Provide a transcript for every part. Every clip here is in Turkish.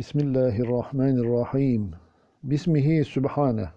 Bismillahirrahmanirrahim. Bismihi Sübhane.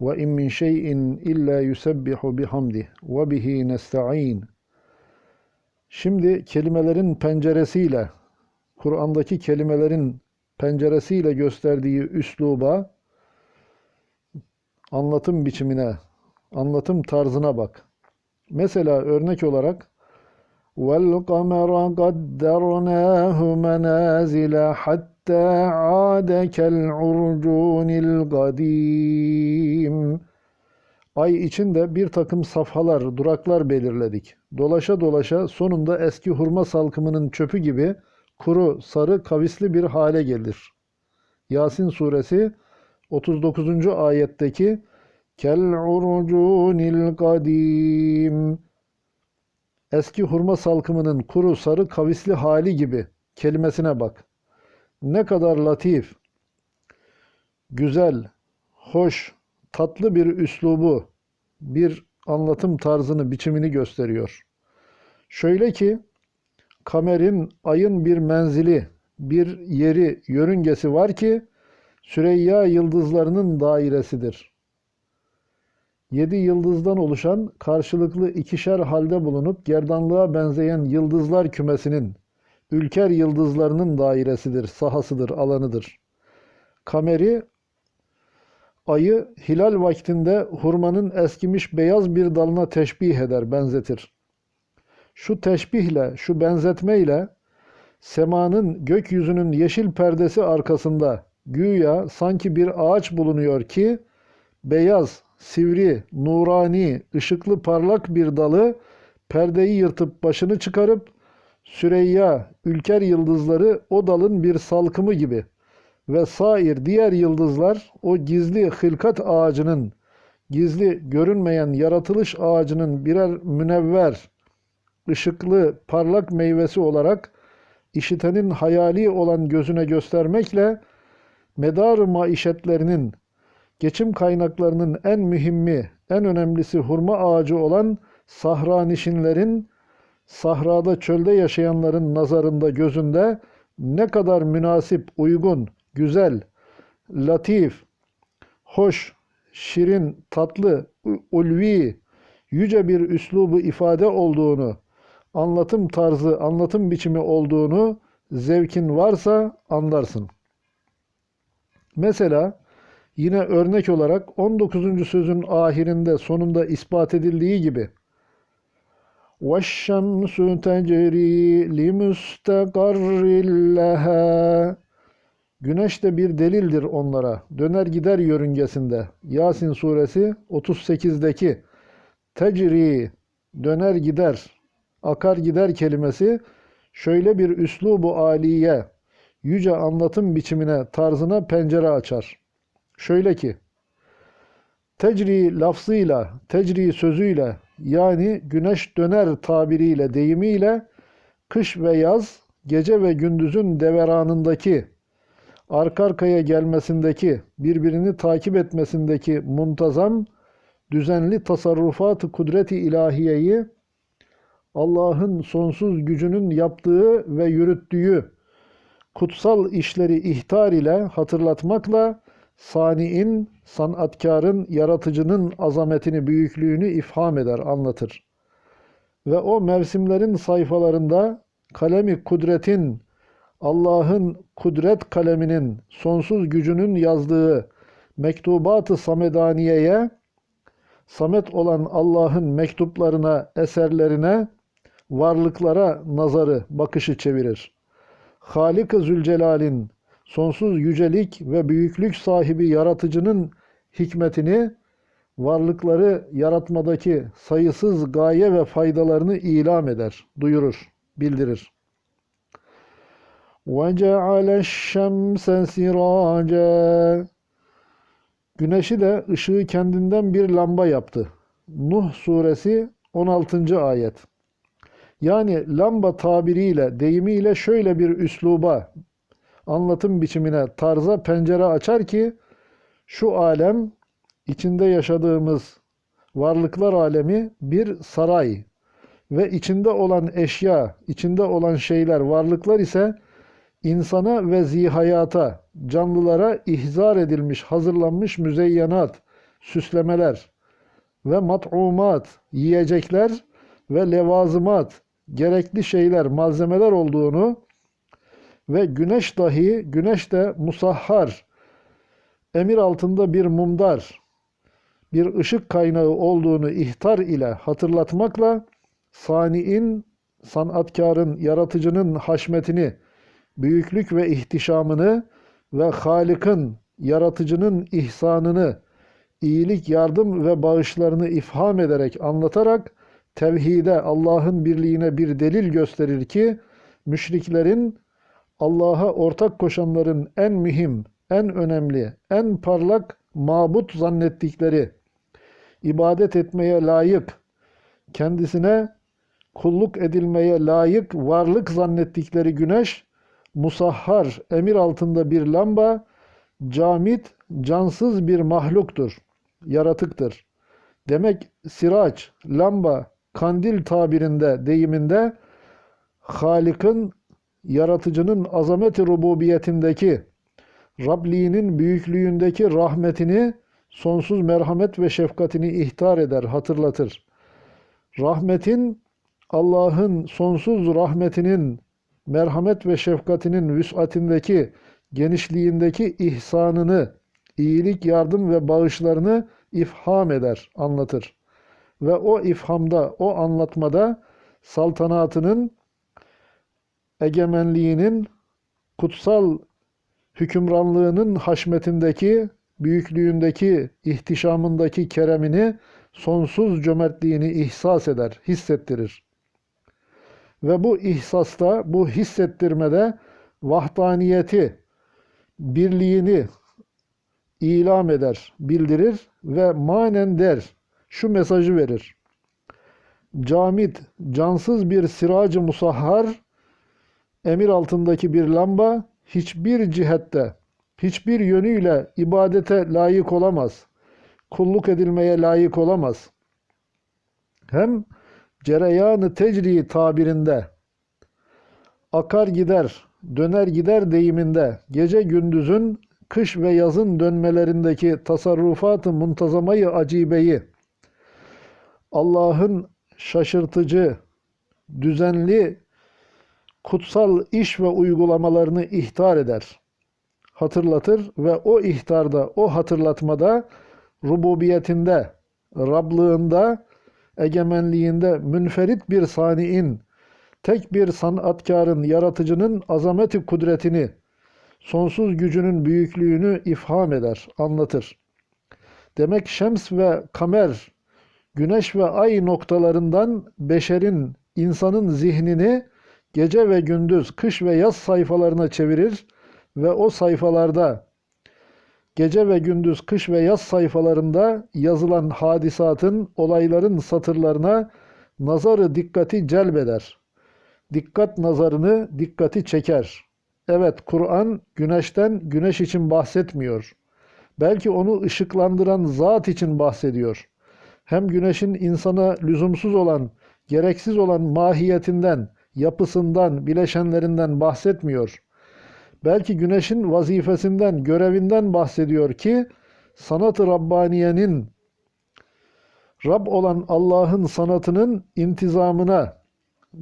Ve in min şeyin illa yusebbihu bihamdih ve bihi nesta'in. Şimdi kelimelerin penceresiyle, Kur'an'daki kelimelerin penceresiyle gösterdiği üsluba, anlatım biçimine, anlatım tarzına bak. Mesela örnek olarak وَالْقَمَرَ قَدَّرْنَاهُ مَنَازِلَ حَتَّى عَادَ كَالْعُرْجُونِ الْقَدِيمِ Ay içinde bir takım safhalar, duraklar belirledik. Dolaşa dolaşa sonunda eski hurma salkımının çöpü gibi kuru, sarı, kavisli bir hale gelir. Yasin suresi 39. ayetteki kel urcunil kadim eski hurma salkımının kuru, sarı, kavisli hali gibi kelimesine bak. Ne kadar latif, güzel, hoş, tatlı bir üslubu, bir anlatım tarzını, biçimini gösteriyor. Şöyle ki, kamerin, ayın bir menzili, bir yeri, yörüngesi var ki, Süreyya yıldızlarının dairesidir. Yedi yıldızdan oluşan karşılıklı ikişer halde bulunup gerdanlığa benzeyen yıldızlar kümesinin, ülker yıldızlarının dairesidir, sahasıdır, alanıdır. Kameri, ayı hilal vaktinde hurmanın eskimiş beyaz bir dalına teşbih eder, benzetir. Şu teşbihle, şu benzetmeyle semanın gökyüzünün yeşil perdesi arkasında güya sanki bir ağaç bulunuyor ki beyaz, sivri, nurani, ışıklı parlak bir dalı perdeyi yırtıp başını çıkarıp Süreyya, ülker yıldızları o dalın bir salkımı gibi ve sair diğer yıldızlar o gizli hılkat ağacının, gizli görünmeyen yaratılış ağacının birer münevver, ışıklı, parlak meyvesi olarak işitenin hayali olan gözüne göstermekle medar maişetlerinin, geçim kaynaklarının en mühimmi, en önemlisi hurma ağacı olan sahranişinlerin, sahrada çölde yaşayanların nazarında gözünde ne kadar münasip, uygun, güzel, latif, hoş, şirin, tatlı, ulvi, yüce bir üslubu ifade olduğunu, anlatım tarzı, anlatım biçimi olduğunu zevkin varsa anlarsın. Mesela yine örnek olarak 19. sözün ahirinde sonunda ispat edildiği gibi وَالشَّمْسُ تَجْرِي لِمُسْتَقَرٍّ لَهَا Güneş de bir delildir onlara. Döner gider yörüngesinde. Yasin suresi 38'deki tecri döner gider, akar gider kelimesi şöyle bir üslubu aliye, yüce anlatım biçimine, tarzına pencere açar. Şöyle ki, tecri lafzıyla, tecri sözüyle, yani güneş döner tabiriyle, deyimiyle, kış ve yaz, gece ve gündüzün deveranındaki, arka arkaya gelmesindeki, birbirini takip etmesindeki muntazam, düzenli tasarrufat-ı kudreti ilahiyeyi, Allah'ın sonsuz gücünün yaptığı ve yürüttüğü kutsal işleri ihtar ile hatırlatmakla sani'in, sanatkarın, yaratıcının azametini, büyüklüğünü ifham eder, anlatır. Ve o mevsimlerin sayfalarında kalemi kudretin, Allah'ın kudret kaleminin, sonsuz gücünün yazdığı mektubat-ı samedaniye, samet olan Allah'ın mektuplarına, eserlerine, varlıklara nazarı, bakışı çevirir. Halik-ı Zülcelal'in sonsuz yücelik ve büyüklük sahibi yaratıcının hikmetini, varlıkları yaratmadaki sayısız gaye ve faydalarını ilam eder, duyurur, bildirir. وَجَعَلَ الشَّمْسَ سِرَاجًا Güneşi de ışığı kendinden bir lamba yaptı. Nuh suresi 16. ayet. Yani lamba tabiriyle, deyimiyle şöyle bir üsluba, anlatım biçimine, tarza pencere açar ki şu alem, içinde yaşadığımız varlıklar alemi bir saray ve içinde olan eşya, içinde olan şeyler, varlıklar ise insana ve zihayata, canlılara ihzar edilmiş, hazırlanmış müzeyyenat, süslemeler ve mat'umat, yiyecekler ve levazımat, gerekli şeyler, malzemeler olduğunu ve güneş dahi, güneş de musahhar, emir altında bir mumdar, bir ışık kaynağı olduğunu ihtar ile hatırlatmakla sani'in, sanatkarın, yaratıcının haşmetini, büyüklük ve ihtişamını ve Halık'ın, yaratıcının ihsanını, iyilik, yardım ve bağışlarını ifham ederek anlatarak tevhide, Allah'ın birliğine bir delil gösterir ki müşriklerin Allah'a ortak koşanların en mühim, en önemli, en parlak mabut zannettikleri, ibadet etmeye layık, kendisine kulluk edilmeye layık varlık zannettikleri güneş, musahhar, emir altında bir lamba, camit, cansız bir mahluktur, yaratıktır. Demek siraç, lamba, kandil tabirinde, deyiminde Halık'ın, yaratıcının azameti rububiyetindeki, Rabliğinin büyüklüğündeki rahmetini, sonsuz merhamet ve şefkatini ihtar eder, hatırlatır. Rahmetin, Allah'ın sonsuz rahmetinin, merhamet ve şefkatinin vüs'atindeki, genişliğindeki ihsanını, iyilik, yardım ve bağışlarını ifham eder, anlatır. Ve o ifhamda, o anlatmada saltanatının, egemenliğinin, kutsal hükümranlığının haşmetindeki, büyüklüğündeki, ihtişamındaki keremini, sonsuz cömertliğini ihsas eder, hissettirir. Ve bu ihsasta, bu hissettirmede vahdaniyeti, birliğini ilam eder, bildirir ve manen der, şu mesajı verir. Camit, cansız bir siracı musahhar, emir altındaki bir lamba, hiçbir cihette, hiçbir yönüyle ibadete layık olamaz. Kulluk edilmeye layık olamaz. Hem cereyanı tecri tabirinde, akar gider, döner gider deyiminde, gece gündüzün, kış ve yazın dönmelerindeki tasarrufat-ı muntazamayı acibeyi, Allah'ın şaşırtıcı, düzenli, kutsal iş ve uygulamalarını ihtar eder, hatırlatır ve o ihtarda, o hatırlatmada rububiyetinde, Rablığında, egemenliğinde münferit bir saniin, tek bir sanatkarın, yaratıcının azameti kudretini, sonsuz gücünün büyüklüğünü ifham eder, anlatır. Demek şems ve kamer, güneş ve ay noktalarından beşerin, insanın zihnini gece ve gündüz, kış ve yaz sayfalarına çevirir ve o sayfalarda gece ve gündüz, kış ve yaz sayfalarında yazılan hadisatın, olayların satırlarına nazarı dikkati celbeder. Dikkat nazarını, dikkati çeker. Evet, Kur'an güneşten, güneş için bahsetmiyor. Belki onu ışıklandıran zat için bahsediyor. Hem güneşin insana lüzumsuz olan, gereksiz olan mahiyetinden, yapısından, bileşenlerinden bahsetmiyor. Belki güneşin vazifesinden, görevinden bahsediyor ki sanat-ı Rabbaniye'nin Rab olan Allah'ın sanatının intizamına,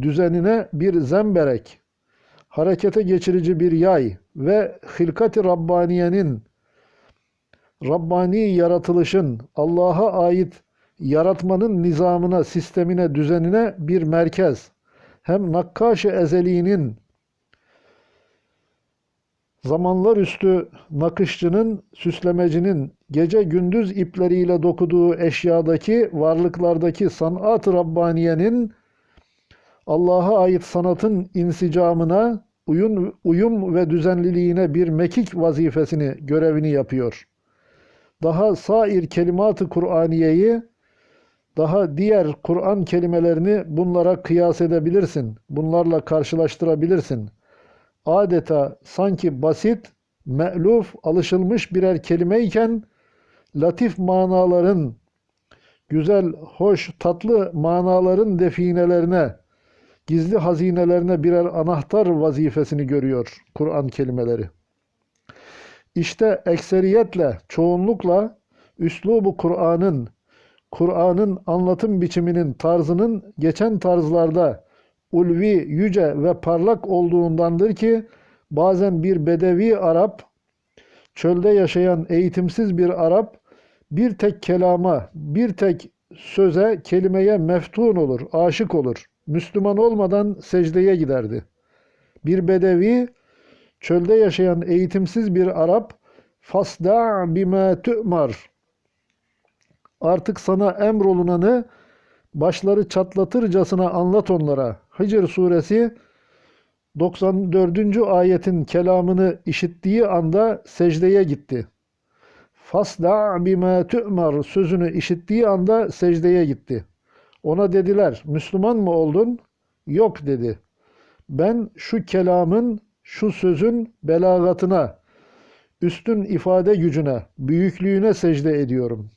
düzenine bir zemberek, harekete geçirici bir yay ve hilkat-ı Rabbaniye'nin Rabbani yaratılışın Allah'a ait yaratmanın nizamına, sistemine, düzenine bir merkez. Hem nakkaş-ı ezeliğinin zamanlar üstü nakışçının, süslemecinin gece gündüz ipleriyle dokuduğu eşyadaki, varlıklardaki sanat-ı Rabbaniye'nin Allah'a ait sanatın insicamına, uyum, uyum ve düzenliliğine bir mekik vazifesini, görevini yapıyor. Daha sair kelimat-ı Kur'aniyeyi, daha diğer Kur'an kelimelerini bunlara kıyas edebilirsin. Bunlarla karşılaştırabilirsin. Adeta sanki basit, me'luf, alışılmış birer kelimeyken latif manaların, güzel, hoş, tatlı manaların definelerine, gizli hazinelerine birer anahtar vazifesini görüyor Kur'an kelimeleri. İşte ekseriyetle, çoğunlukla üslubu Kur'an'ın, Kur'an'ın anlatım biçiminin tarzının geçen tarzlarda ulvi, yüce ve parlak olduğundandır ki bazen bir bedevi Arap, çölde yaşayan eğitimsiz bir Arap bir tek kelama, bir tek söze, kelimeye meftun olur, aşık olur. Müslüman olmadan secdeye giderdi. Bir bedevi, çölde yaşayan eğitimsiz bir Arap, fasda bima tu'mar. Artık sana emrolunanı başları çatlatırcasına anlat onlara. Hicr suresi 94. ayetin kelamını işittiği anda secdeye gitti. Fasda bima tu'mar sözünü işittiği anda secdeye gitti. Ona dediler, Müslüman mı oldun? Yok dedi. Ben şu kelamın, şu sözün belagatına, üstün ifade gücüne, büyüklüğüne secde ediyorum.